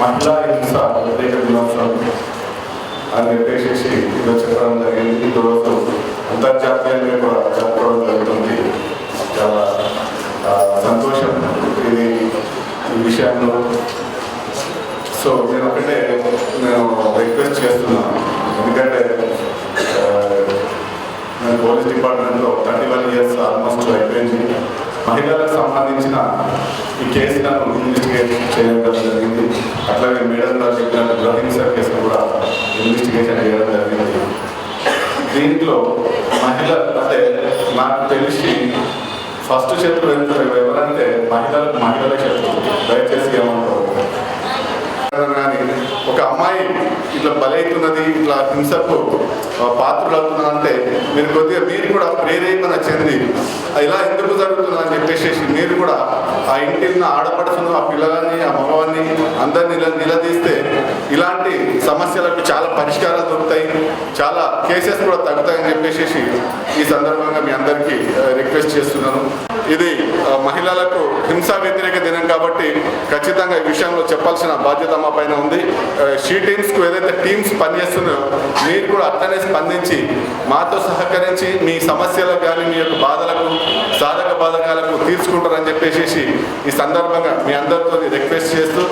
మహిళా హింస వ్యతిరేక దినోత్సవం అని చెప్పేసి ఇలా చెప్పడం జరిగింది. ఈరోజు అంతర్జాతీయంగా కూడా జరుపుకోవడం జరుగుతుంది చాలా సంతోషం. ఇది ఈ విషయంలో సో నేను ఒకటే నేను రిక్వెస్ట్ చేస్తున్నాను ఎందుకంటే నేను పోలీస్ డిపార్ట్మెంట్లో థర్టీ వన్ ఇయర్స్ ఆల్మోస్ట్ అయిపోయింది. మహిళలకు సంబంధించిన ఈ కేసులను ఇన్వెస్టిగేట్ చేయడం జరిగింది. అట్లాగే మేడం గారు చెప్పినట్టు గృహింస కేసు కూడా ఇన్వెస్టిగేషన్ చేయడం జరిగింది. దీంట్లో మహిళ అంటే నాకు తెలిసి ఫస్ట్ శత్రువు ఎవరంటే మహిళలకు మహిళల శత్రువు దయచేసి ఏమంటారు? కానీ ఒక అమ్మాయి ఇట్లా బలైతున్నది ఇట్లా హింసకు పాత్రలు పాత్రులవుతున్నదంటే మీరు కొద్దిగా మీరు కూడా ప్రేరేపణ చెంది ఇలా ఎందుకు జరుగుతుందని చెప్పేసి మీరు కూడా ఆ ఇంటి ఉన్న ఆ పిల్లలని ఆ మగవాన్ని అందరిని నిలదీస్తే ఇలాంటి సమస్యలకు చాలా పరిష్కారాలు దొరుకుతాయి చాలా కేసెస్ కూడా తగ్గుతాయని చెప్పేసి ఈ సందర్భంగా మీ అందరికీ రిక్వెస్ట్ చేస్తున్నాను. ఇది మహిళలకు హింసా వ్యతిరేక దినం కాబట్టి ఖచ్చితంగా ఈ విషయంలో చెప్పాల్సిన బాధ్యత మా పైన ఉంది. షీ టీమ్స్కు ఏదైతే టీమ్స్ పనిచేస్తున్నాయో మీరు కూడా అట్లనే స్పందించి మాతో సహకరించి మీ సమస్యలకు కానీ మీ యొక్క బాధలకు సాధక బాధకాలకు తీర్చుకుంటారని చెప్పేసి ఈ సందర్భంగా మీ అందరితో రిక్వెస్ట్ చేస్తూ